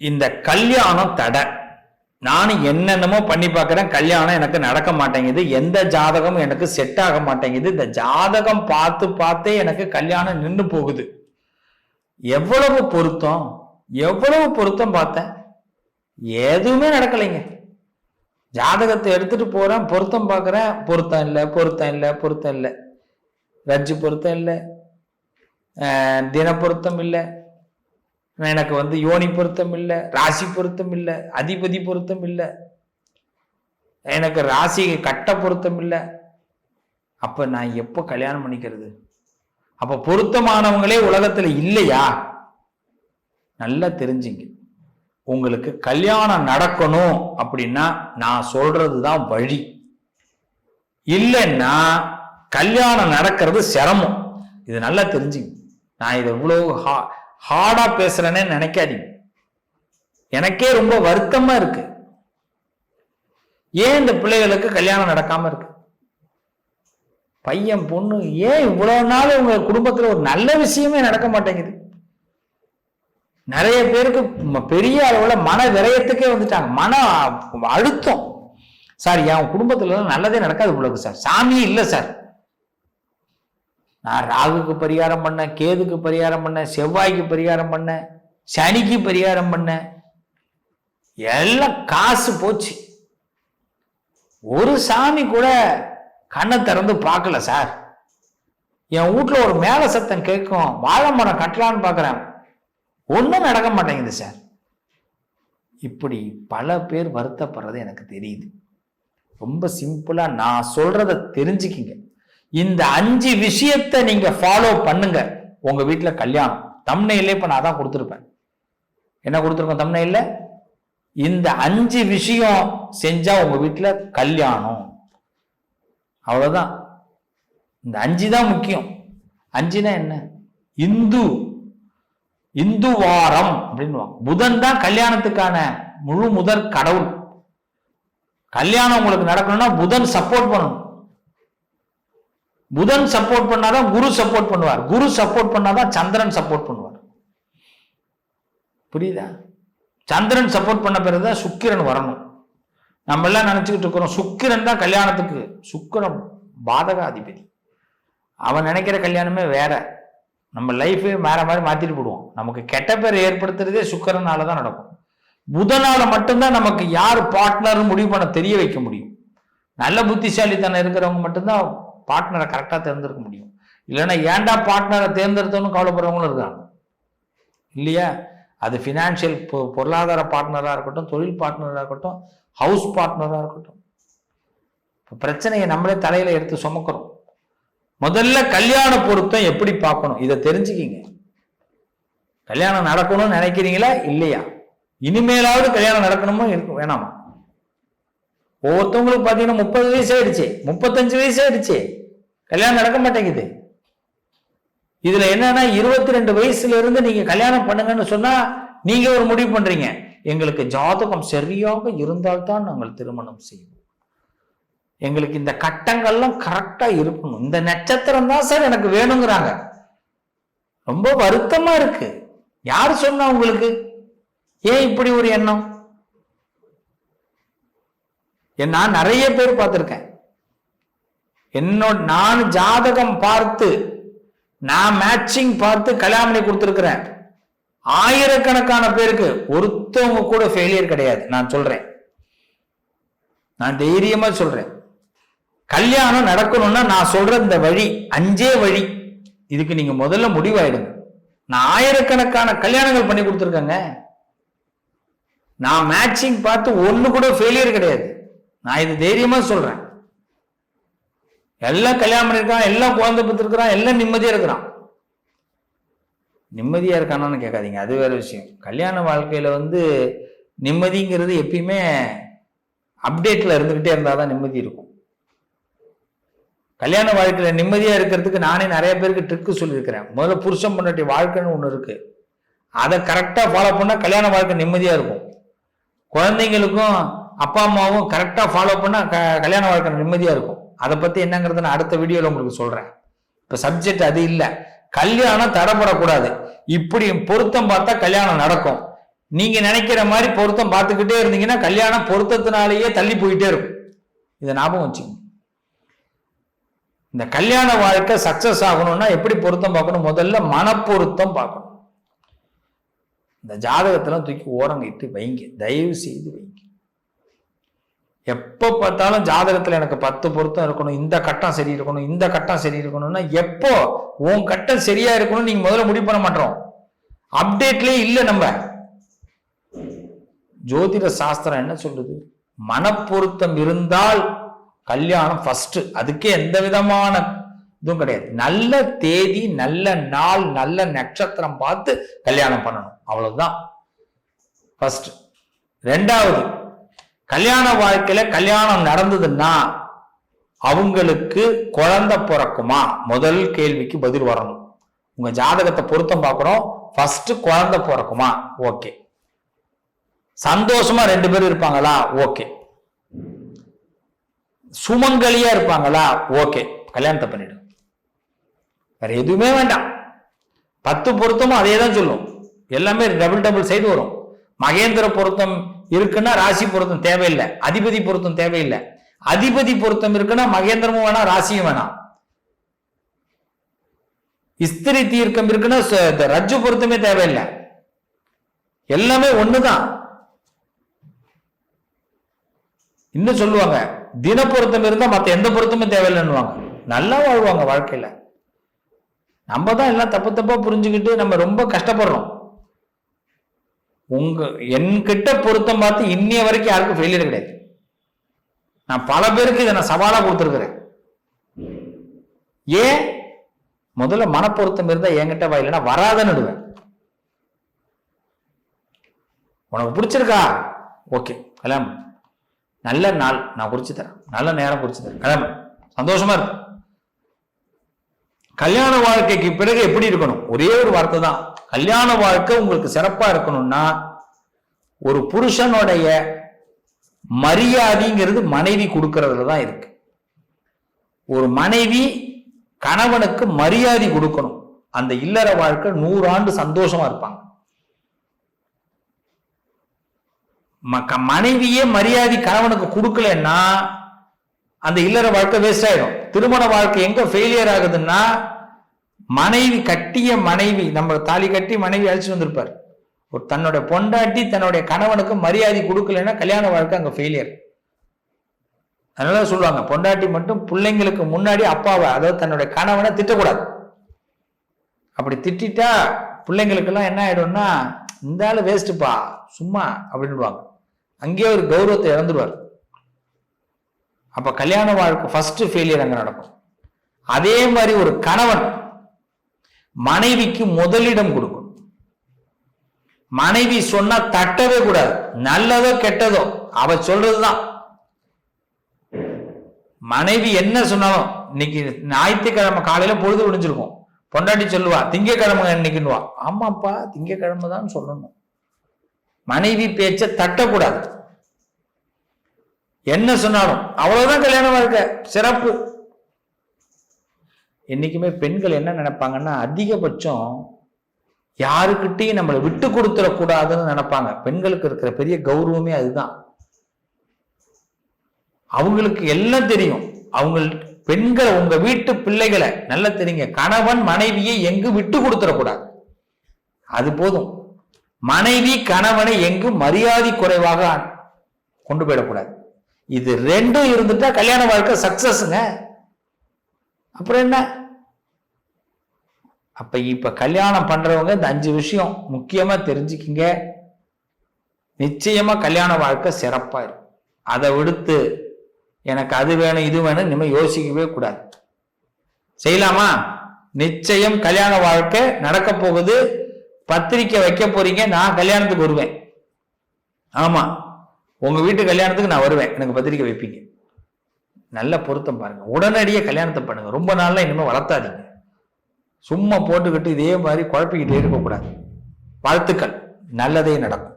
இந்த கல்யாணம் தடை. நானும் என்னென்னமோ பண்ணி பார்க்குறேன் கல்யாணம் எனக்கு நடக்க மாட்டேங்குது எந்த ஜாதகமும் எனக்கு செட் ஆக மாட்டேங்குது இந்த ஜாதகம் பார்த்து பார்த்தே எனக்கு கல்யாணம் நின்று போகுது. எவ்வளவு பொருத்தம் எவ்வளவு பொருத்தம் பார்த்தேன் எதுவுமே நடக்கலைங்க. ஜாதகத்தை எடுத்துட்டு போறேன் பொருத்தம் பார்க்குறேன் பொருத்தம் இல்லை பொருத்தம் இல்லை பொருத்தம் இல்லை. ரஜ்ஜு பொருத்தம் இல்லை தின பொருத்தம் இல்லை எனக்கு வந்து யோனி பொருத்தம் இல்லை ராசி பொருத்தம் இல்லை அதிபதி பொருத்தம் இல்லை. எனக்கு ராசி கட்ட பொருத்தம் இல்லை. அப்போ நான் எப்போ கல்யாணம் பண்ணிக்கிறது? அப்போ பொருத்தமானவங்களே உலகத்தில் இல்லையா? நல்லா தெரிஞ்சுங்க. உங்களுக்கு கல்யாணம் நடக்கணும் அப்படின்னா நான் சொல்றது தான் வழி. இல்லைன்னா கல்யாணம் நடக்கிறது சிரமம். இது நல்லா தெரிஞ்சுங்க. நான் இதை இவ்வளோ ஹா ஹார்டா பேசுறேனே நினைக்காதீங்க. எனக்கே ரொம்ப வருத்தமா இருக்கு. ஏன் இந்த பிள்ளைகளுக்கு கல்யாணம் நடக்காம இருக்கு? பையன் பொண்ணு ஏன் இவ்வளவு நாள் உங்க குடும்பத்துல ஒரு நல்ல விஷயமே நடக்க மாட்டேங்குது? நிறைய பேருக்கு பெரிய அளவுல மன விரயத்துக்கே வந்துட்டாங்க. மன அழுத்தம். சார் என் குடும்பத்துல எல்லாம் நல்லதே நடக்காது உங்களுக்கு சார். சாமியே இல்லை சார். நான் ராகுக்கு பரிகாரம் பண்ணேன் கேதுக்கு பரிகாரம் பண்ணேன் செவ்வாய்க்கு பரிகாரம் பண்ணேன் சனிக்கு பரிகாரம் பண்ணேன் எல்லாம் காசு போச்சு. ஒரு சாமி கூட கண்ணை திறந்து பார்க்கல சார். என் வீட்ல ஒரு மேல சத்தம் கேட்கும் வாழை மரம் கட்டலான்னு பார்க்குறேன். ஒன்றும் நடக்க மாட்டேங்குது சார். இப்படி பல பேர் வருத்தப்படுறது எனக்கு தெரியுது. ரொம்ப சிம்பிளாக நான் சொல்கிறத தெரிஞ்சுக்கிங்க. இந்த அஞ்சு விஷயத்தை நீங்க ஃபாலோ பண்ணுங்க. உங்க வீட்டுல கல்யாணம். தம்னையிலே இப்ப நான் தான் கொடுத்துருப்பேன். என்ன கொடுத்துருக்கோம் தம்னையில இந்த அஞ்சு விஷயம் செஞ்சா உங்க வீட்டுல கல்யாணம். அவ்வளவுதான். இந்த அஞ்சு தான் முக்கியம். அஞ்சுனா என்ன? இந்து. இந்து வாரம் அப்படின்னு புதன் தான் கல்யாணத்துக்கான முழு முதற் கடவுள். கல்யாணம் உங்களுக்கு நடக்கணும்னா புதன் சப்போர்ட் பண்ணணும். புதன் சப்போர்ட் பண்ணாதான் குரு சப்போர்ட் பண்ணுவார். குரு சப்போர்ட் பண்ணாதான் சந்திரன் சப்போர்ட் பண்ணுவார். புரியுதா? சந்திரன் சப்போர்ட் பண்ண பிறகுதான் சுக்கிரன் வரணும். நம்ம எல்லாம் நினைச்சுக்கிட்டு இருக்கிறோம் சுக்கிரன் தான் கல்யாணத்துக்கு. சுக்கிரன் பாதகாதிபதி. அவன் நினைக்கிற கல்யாணமே வேற. நம்ம லைஃபே வேற மாதிரி மாத்திட்டு போடுவோம். நமக்கு கெட்ட பேர் ஏற்படுத்துறதே சுக்கரனால தான் நடக்கும். புதனால மட்டும்தான் நமக்கு யார் பார்ட்னர் முடிவு பண்ண தெரிய வைக்க முடியும். நல்ல புத்திசாலித்தனம் இருக்கிறவங்க மட்டும்தான் பார்ட்னரை கரெக்டாக தேர்ந்தெடுக்க முடியும். இல்லைன்னா ஏன்டா பார்ட்னரை தேர்ந்தெடுத்தோன்னு கவலைப்படுறவங்களும் இருக்காங்க. இல்லையா? அது ஃபினான்ஷியல் பொருளாதார பார்ட்னராக இருக்கட்டும் தொழில் பார்ட்னராக இருக்கட்டும் ஹவுஸ் பார்ட்னராக இருக்கட்டும். இப்போ பிரச்சனையை நம்மளே தலையில் எடுத்து சுமக்கிறோம். முதல்ல கல்யாண பொருத்தம் எப்படி பார்க்கணும்? இதை தெரிஞ்சுக்கிங்க. கல்யாணம் நடக்கணும்னு நினைக்கிறீங்களா? இல்லையா? இனிமேலாவது கல்யாணம் நடக்கணுமோ? இருக்கு வேணாமா? ஒவ்வொருத்தவங்களுக்கு பார்த்தீங்கன்னா முப்பது வயசு ஆயிடுச்சு. முப்பத்தஞ்சு வயசு ஆயிடுச்சு. கல்யாணம் நடக்க மாட்டேங்குது. இதுல என்னன்னா இருபத்தி ரெண்டு வயசுல இருந்து நீங்க கல்யாணம் பண்ணுங்கன்னு சொன்னா நீங்க ஒரு முடிவு பண்றீங்க. எங்களுக்கு ஜாதகம் சரியாக இருந்தால்தான் நாங்கள் திருமணம் செய்வோம். எங்களுக்கு இந்த கட்டங்கள்லாம் கரெக்டா இருக்கணும். இந்த நட்சத்திரம் தான் சார் எனக்கு வேணுங்கிறாங்க. ரொம்ப வருத்தமா இருக்கு. யார் சொன்னா உங்களுக்கு? ஏன் இப்படி ஒரு எண்ணம்? நான் நிறைய பேர் பார்த்துருக்கேன். என்னோட நான் ஜாதகம் பார்த்து நான் மேட்சிங் பார்த்து கல்யாணம் பண்ணி கொடுத்துருக்குறேன். ஆயிரக்கணக்கான பேருக்கு ஒருத்தவங்க கூட ஃபெயிலியர் கிடையாது நான் சொல்றேன். நான் தைரியமா சொல்றேன். கல்யாணம் நடக்கணும்னா நான் சொல்ற இந்த வழி அஞ்சே வழி. இதுக்கு நீங்க முதல்ல முடிவாயிடுங்க. நான் ஆயிரக்கணக்கான கல்யாணங்கள் பண்ணி கொடுத்துருக்கேங்க. நான் மேட்சிங் பார்த்து ஒன்று கூட ஃபெயிலியர் கிடையாது. நான் இது தைரியமா சொல்றேன். எல்லாம் கல்யாணம் பண்ணிருக்கிறான் எல்லாம் குழந்தை பெற்றிருக்கிறான் எல்லாம் நிம்மதியா இருக்கிறான். நிம்மதியா இருக்கானான்னு கேட்காதீங்க அது வேற விஷயம். கல்யாண வாழ்க்கையில வந்து நிம்மதிங்கிறது எப்பயுமே அப்டேட்ல இருந்துகிட்டே இருந்தாதான் நிம்மதி இருக்கும். கல்யாண வாழ்க்கையில நிம்மதியா இருக்கிறதுக்கு நானே நிறைய பேருக்கு ட்ரிக்கு சொல்லியிருக்கிறேன். முதல்ல புருஷன் பொண்டாட்டி வாழ்க்கைன்னு ஒன்று இருக்கு. அதை கரெக்டாக ஃபாலோ பண்ணால் கல்யாண வாழ்க்கை நிம்மதியாக இருக்கும். குழந்தைங்களுக்கும் அப்பா அம்மாவும் கரெக்டாக ஃபாலோ பண்ணால் க- கல்யாண வாழ்க்கை நிம்மதியாக இருக்கும். அதை பற்றி என்னங்கிறத நான் அடுத்த வீடியோவில் உங்களுக்கு சொல்கிறேன் இப்போ சப்ஜெக்ட் அது இல்லை. கல்யாணம் தடைப்படக்கூடாது. இப்படி பொருத்தம் பார்த்தா கல்யாணம் நடக்கும். நீங்கள் நினைக்கிற மாதிரி பொருத்தம் பார்த்துக்கிட்டே இருந்தீங்கன்னா கல்யாணம் பொருத்தத்தினாலேயே தள்ளி போயிட்டே இருக்கும். இதை ஞாபகம் வச்சுக்கோங்க. இந்த கல்யாண வாழ்க்கை சக்சஸ் ஆகணும்னா எப்படி பொருத்தம் பார்க்கணும்? முதல்ல மனப்பொருத்தம் பார்க்கணும். இந்த ஜாதகத்தெல்லாம் தூக்கி ஓரங்கிட்டு வைங்க. தயவு செய்து வைங்க. எப்போ பார்த்தாலும் ஜாதகத்தில் எனக்கு பத்து பொருத்தம் இருக்கணும் இந்த கட்டம் சரி இருக்கணும் இந்த கட்டம் சரி இருக்கணும்னா எப்போ உன் கட்டம் சரியா இருக்கணும் நீங்க முதல்ல முடிவு பண்ண மாட்டோம். அப்டேட்லேயே இல்லை நம்ம. ஜோதிட சாஸ்திரம் என்ன சொல்லுது? மனப்பொருத்தம் இருந்தால் கல்யாணம் ஃபர்ஸ்ட் அதுக்கே எந்த விதமான இதுவும் கிடையாது. நல்ல தேதி நல்ல நாள் நல்ல நட்சத்திரம் பார்த்து கல்யாணம் பண்ணணும். அவ்வளவுதான். ஃபர்ஸ்ட் ரெண்டாவது கல்யாண வாழ்க்கையில கல்யாணம் நடந்ததுன்னா அவங்களுக்கு குழந்தை பிறக்குமா? முதல் கேள்விக்கு பதில் வரணும். உங்க ஜாதகத்தை பொருத்தம் பார்க்கணும். ஃபர்ஸ்ட் குழந்தை பிறக்குமா? ஓகே சந்தோஷமா ரெண்டு பேரும் இருப்பாங்களா? ஓகே சுமங்கலியா இருப்பாங்களா? ஓகே கல்யாணத்தை பண்ணிடு. வேற எதுவுமே வேண்டாம். பத்து பொருத்தமும் அதே தான் சொல்லும். எல்லாமே டபுள் டபுள் சைடு வரும். மகேந்திர பொருத்தம் இருக்குன்னா ராசி பொருத்தம் தேவையில்லை. அதிபதி பொருத்தம் தேவையில்லை. அதிபதி பொருத்தம் இருக்குன்னா மகேந்திரமும் வேணாம் ராசியும் வேணாம். இஸ்திரி தீர்க்கம் இருக்குன்னா ச- ரஜ்ஜு பொருத்தமே தேவையில்லை. எல்லாமே ஒண்ணுதான். இன்னும் சொல்லுவாங்க தின பொருத்தம் இருந்தா மத்த எந்த பொருத்தமும் தேவையில்லைன்னுவாங்க. நல்லா வாழ்வாங்க வாழ்க்கையில. நம்ம தான் எல்லாம் தப்பு தப்பா புரிஞ்சுக்கிட்டு நம்ம ரொம்ப கஷ்டப்படுறோம். உங்க என்கிட்ட பொருத்தம் பார்த்து இன்னைய வரைக்கும் யாருக்கும் ஃபெயிலியர் கிடையாது. நான் பல பேருக்கு இதை நான் சவாலா கொடுத்துருக்குறேன். ஏன்? முதல்ல மனப்பொருத்தம் இருந்தா என்கிட்ட வா இல்லைன்னா வராதன்னுடுவேன் உனக்கு பிடிச்சிருக்கா? ஓகே கல்யாணம் நல்ல நாள் நான் குறிச்சு தரேன். நல்ல நேரம் குறிச்சு தரேன். கல்யாணம் சந்தோஷமா இருக்கு கல்யாண வாழ்க்கைக்கு பிறகு எப்படி இருக்கணும்? ஒரே ஒரு வார்த்தை தான். கல்யாண வாழ்க்கை உங்களுக்கு சிறப்பா இருக்கணும்னா ஒரு புருஷனுடைய மரியாதைங்கிறது மனைவி கொடுக்கறதுல தான் இருக்கு. ஒரு மனைவி கணவனுக்கு மரியாதை கொடுக்கணும். அந்த இல்லற வாழ்க்கை நூறாண்டு சந்தோஷமா இருப்பாங்க. ம- க- மனைவியே மரியாதை கணவனுக்கு கொடுக்கலன்னா அந்த இல்லற வாழ்க்கை வேஸ்ட் ஆயிடும். திருமண வாழ்க்கை எங்க ஃபெயிலியர் ஆகுதுன்னா மனைவி கட்டிய மனைவி நம்ம தாலி கட்டி மனைவி அழைச்சிட்டு வந்திருப்பார். ஒரு தன்னோட பொண்டாட்டி தன்னுடைய கணவனுக்கு மரியாதை கொடுக்கலன்னா கல்யாண வாழ்க்கை அங்க ஃபெயிலியர் அதனால சொல்லுவாங்க பொண்டாட்டி மட்டும் பிள்ளைங்களுக்கு முன்னாடி அப்பாவை அதாவது தன்னுடைய கணவனை திட்டக்கூடாது. அப்படி திட்டிட்டா பிள்ளைங்களுக்கெல்லாம் என்ன ஆயிடும்னா இந்த ஆள் வேஸ்ட்டுப்பா சும்மா அப்படின்னுவாங்க. அங்கேயே ஒரு கௌரவத்தை இழந்துருவார். அப்போ கல்யாண வாழ்க்கை ஃபர்ஸ்ட் ஃபெயிலியர் அங்கே நடக்கும். அதே மாதிரி ஒரு கணவன் மனைவிக்கு முதலிடம் கொடுக்கணும் மனைவி சொன்னா தட்டவே கூடாது. நல்லதோ கெட்டதோ அவ சொல்றதுதான். மனைவி என்ன சொன்னாலும் இன்னைக்கு ஞாயிற்றுக்கிழமை காலையில பொழுது விடிஞ்சிருக்கும். பொண்டாட்டி சொல்லுவா திங்கக்கிழமை இன்னைக்குன்னுவா ஆமாப்பா திங்கக்கிழமை தான் சொல்லணும். மனைவி பேச்ச தட்டக்கூடாது. என்ன சொன்னாலும் அவ்வளவுதான் கல்யாணமா இருக்க. சிறப்பு. என்றைக்குமே பெண்கள் என்ன நினைப்பாங்கன்னா அதிகபட்சம் யாருக்கிட்டையும் நம்மளை விட்டு கொடுத்துடக்கூடாதுன்னு நினைப்பாங்க. பெண்களுக்கு இருக்கிற பெரிய கௌரவமே அதுதான். அவங்களுக்கு எல்லாம் தெரியும். அவங்க பெண்களை உங்க வீட்டு பிள்ளைகளை நல்லா தெரியுங்க. கணவன் மனைவியை எங்கு விட்டு கொடுத்துடக்கூடாது. அது போதும். மனைவி கணவனை எங்கு மரியாதை குறைவாக கொண்டு போயிடக்கூடாது. இது ரெண்டும் இருந்துட்டா கல்யாண வாழ்க்கை சக்சஸ்ங்க அப்புறம் என்ன? அப்ப இப்ப கல்யாணம் பண்றவங்க இந்த அஞ்சு விஷயம் முக்கியமா தெரிஞ்சுக்கிங்க. நிச்சயமா கல்யாண வாழ்க்கை சிறப்பா இருக்கும். அதை விடுத்து எனக்கு அது வேணும் இது வேணும் இனிமே யோசிக்கவே கூடாது. செய்யலாமா? நிச்சயம் கல்யாண வாழ்க்கை நடக்க போகுது. பத்திரிக்கை வைக்க போறீங்க நான் கல்யாணத்துக்கு வருவேன். ஆமா. உங்க வீட்டு கல்யாணத்துக்கு நான் வருவேன். எனக்கு பத்திரிக்கை வைப்பீங்க. நல்ல பொருத்தம் பாருங்க. உடனடியே கல்யாணத்தை பண்ணுங்க. ரொம்ப நாள்லாம் இனிமேல் வளர்த்தாதீங்க. சும்மா போட்டுக்கிட்டு இதே மாதிரி குழப்பிக்கிட்டே இருக்கக்கூடாது. வாழ்த்துக்கள். நல்லதே நடக்கும்.